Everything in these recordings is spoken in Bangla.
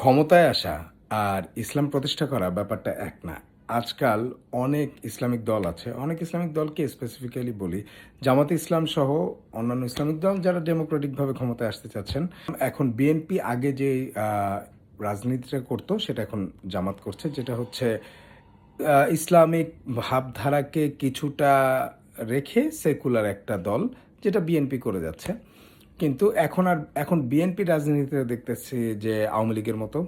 ক্ষমতায় আসা আর ইসলাম প্রতিষ্ঠা করা ব্যাপারটা এক না। আজকাল অনেক ইসলামিক দল আছে, অনেক ইসলামিক দলকে স্পেসিফিক্যালি বলি। জামাতে ইসলাম সহ অন্যান্য ইসলামিক দল যারা ডেমোক্রেটিকভাবে ক্ষমতায় আসতে চাচ্ছেন। এখন বিএনপি আগে যে রাজনীতিটা করতো, সেটা এখন জামাত করছে, যেটা হচ্ছে ইসলামিক ভাবধারাকে কিছুটা রেখে সেকুলার একটা দল, যেটা বিএনপি করে যাচ্ছে। কিন্তু এখন আর, এখন বিএনপি রাজনীতিতে দেখতেছি যে আওয়ামী লীগের মতো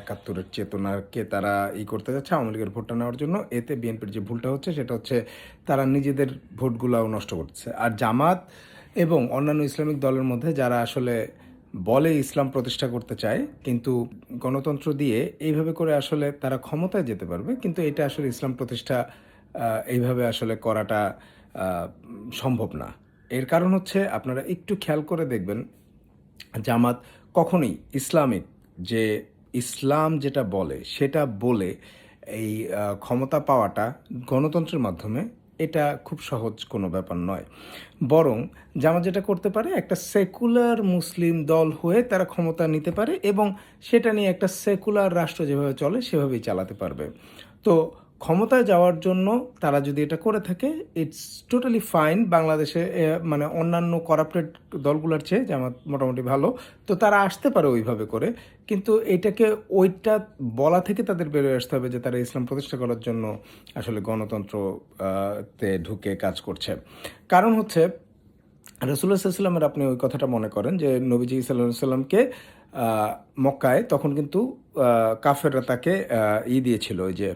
একাত্তরের চেতনাকে তারা ই করতে যাচ্ছে আওয়ামী লীগের ভোটটা নেওয়ার জন্য। এতে বিএনপির যে ভুলটা হচ্ছে সেটা হচ্ছে তারা নিজেদের ভোটগুলাও নষ্ট করছে। আর জামাত এবং অন্যান্য ইসলামিক দলের মধ্যে যারা আসলে বলে ইসলাম প্রতিষ্ঠা করতে চায়, কিন্তু গণতন্ত্র দিয়ে এইভাবে করে আসলে তারা ক্ষমতায় যেতে পারবে, কিন্তু এটা আসলে ইসলাম প্রতিষ্ঠা এইভাবে আসলে করাটা সম্ভব না। এর কারণ হচ্ছে আপনারা একটু খেয়াল করে দেখবেন, জামাত কখনোই ইসলামিক যে ইসলাম যেটা বলে, সেটা বলে এই ক্ষমতা পাওয়াটা গণতন্ত্রের মাধ্যমে এটা খুব সহজ কোনো ব্যাপার নয়। বরং জামাত যেটা করতে পারে, একটা সেকুলার মুসলিম দল হয়ে তারা ক্ষমতা নিতে পারে এবং সেটা নিয়ে একটা সেকুলার রাষ্ট্র যেভাবে চলে, সেভাবেই চালাতে পারবে। তো ক্ষমতায় যাওয়ার জন্য তারা যদি এটা করে থাকে ইটস টোটালি ফাইন বাংলাদেশে মানে অন্যান্য করাপ্টেড দলগুলোর চেয়ে জামাত মোটামুটি ভালো, তো তারা আসতে পারে ওইভাবে করে। কিন্তু এটাকে ওইটা বলা থেকে তাদের বেরোয় আসতে হবে যে তারা ইসলাম প্রতিষ্ঠা করার জন্য আসলে গণতন্ত্র তে ঢুকে কাজ করছে। কারণ হচ্ছে রসুল্লাহ সাল্লামের আপনি ওই কথাটা মনে করেন যে নবীজি সাল্লাহ সাল্লামকে মক্কায় তখন কিন্তু কাফেররা তাকে ই দিয়েছিল ওই যে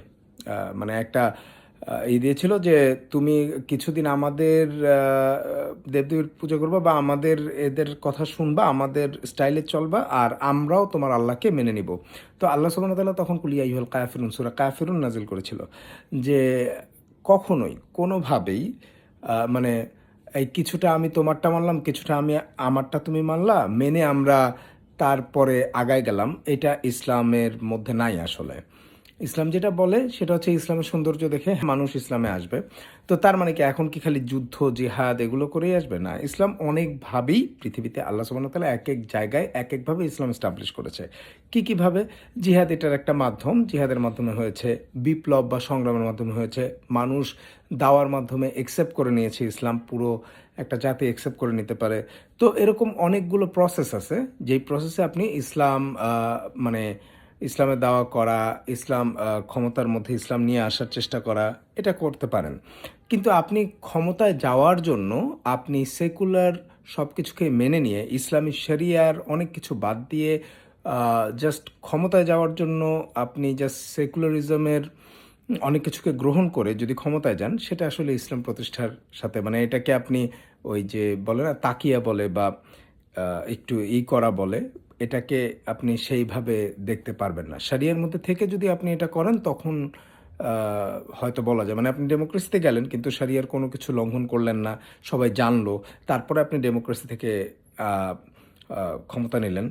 মানে একটা ই দিয়েছিল যে তুমি কিছুদিন আমাদের দেবদেবীর পুজো করবা বা আমাদের এদের কথা শুনবা, আমাদের স্টাইলে চলবা, আর আমরাও তোমার আল্লাহকে মেনে নিব। তো আল্লাহ ওয়া তখন কুলিয়া ইহুল কাফিরুন, সুরা কাফিরুন নাজিল করেছিল যে কখনোই, কোনোভাবেই মানে এই কিছুটা আমি তোমারটা মানলাম, কিছুটা আমি আমারটা তুমি মানলা, মেনে আমরা তারপরে আগায় গেলাম। এটা ইসলামের মধ্যে নাই আসলে। ইসলাম যেটা বলে, সেটা হচ্ছে ইসলামের সৌন্দর্য দেখে মানুষ ইসলামে আসবে। তো তার মানে কি, এখন কি খালি যুদ্ধ, জিহাদ এগুলো করেই আসবে? না, ইসলাম অনেকভাবেই পৃথিবীতে আল্লাহ সুবাহ তালা এক এক জায়গায় এক একভাবে ইসলাম এস্টাবলিশ করেছে। কি কীভাবে? জিহাদ এটার একটা মাধ্যম, জিহাদের মাধ্যমে হয়েছে বিপ্লব বা সংগ্রামের মাধ্যমে হয়েছে। মানুষ দাওয়ার মাধ্যমে একসেপ্ট করে নিয়েছে ইসলাম, পুরো একটা জাতি একসেপ্ট করে নিতে পারে। তো এরকম অনেকগুলো প্রসেস আছে, যেই প্রসেসে আপনি ইসলাম মানে ইসলামের দাওয়া করা, ইসলাম ক্ষমতার মধ্যে ইসলাম নিয়ে আসার চেষ্টা করা, এটা করতে পারেন। কিন্তু আপনি ক্ষমতায় যাওয়ার জন্য আপনি সেকুলার সব কিছুকে মেনে নিয়ে, ইসলামী শরিয়ার অনেক কিছু বাদ দিয়ে জাস্ট ক্ষমতায় যাওয়ার জন্য আপনি জাস্ট সেকুলারিজমের অনেক কিছুকে গ্রহণ করে যদি ক্ষমতায় যান, সেটা আসলে ইসলাম প্রতিষ্ঠার সাথে মানে এটাকে আপনি ওই যে বলে না, তাকিয়া বলে বা একটু ই করা বলে এটাকে আপনি সেইভাবে দেখতে পারবেন না। সারিয়ার মধ্যে থেকে যদি আপনি এটা করেন, তখন হয়তো বলা যায় মানে আপনি ডেমোক্রেসিতে গেলেন, কিন্তু সারিয়ার কোনো কিছু লঙ্ঘন করলেন না, সবাই জানলো, তারপরে আপনি ডেমোক্রেসি থেকে ক্ষমতা নিলেন।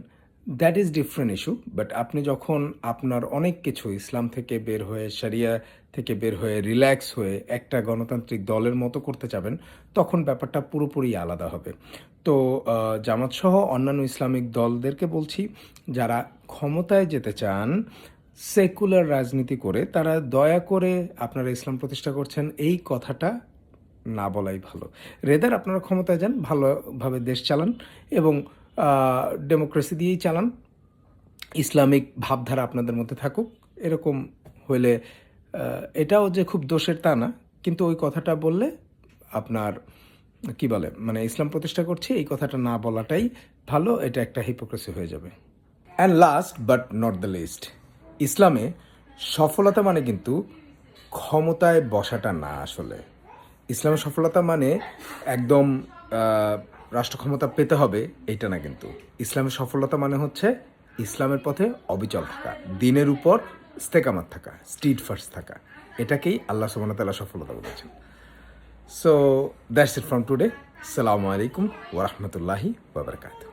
That is different issue but আপনি যখন আপনার অনেক কিছু, ইসলাম থেকে বের হয়ে সারিয়া থেকে বের হয়ে রিল্যাক্স হয়ে একটা গণতান্ত্রিক দলের মতো করতে যাবেন, তখন ব্যাপারটা পুরোপুরি আলাদা হবে। তো আহ, জামাত সহ অন্যান্য ইসলামিক দলদেরকে বলছি যারা ক্ষমতায় যেতে চান সেকুলার রাজনীতি করে তারা দয়া করে আপনারা ইসলাম প্রতিষ্ঠা করছেন এই কথাটা না বলাই ভালো। রেদার আপনারা ক্ষমতায় যান ভালোভাবে দেশ চালান এবং ডেমোক্রেসি দিয়েই চালান। ইসলামিক ভাবধারা আপনাদের মধ্যে থাকুক এরকম হইলে এটাও যে খুব দোষের তা না কিন্তু ওই কথাটা বললে আপনার কি বলে? মানে ইসলাম প্রতিষ্ঠা করছি, এই কথাটা না বলাটাই ভালো, এটা একটা হিপোক্রেসি হয়ে যাবে। And last but not the least ইসলামে সফলতা মানে কিন্তু ক্ষমতায় বসাটা না আসলে। ইসলামের সফলতা মানে একদম রাষ্ট্র ক্ষমতা পেতে হবে এইটা না কিন্তু। ইসলামের সফলতা মানে হচ্ছে ইসলামের পথে অবিচল থাকা, দিনের উপর স্তেকামাত থাকা স্ট্রিট ফার্স্ট থাকা। এটাকেই আল্লাহ ওয়া তাআলা সফলতা বলেছেন। So that's it from today. Assalamu alaikum wa rahmatullahi wa barakatuh.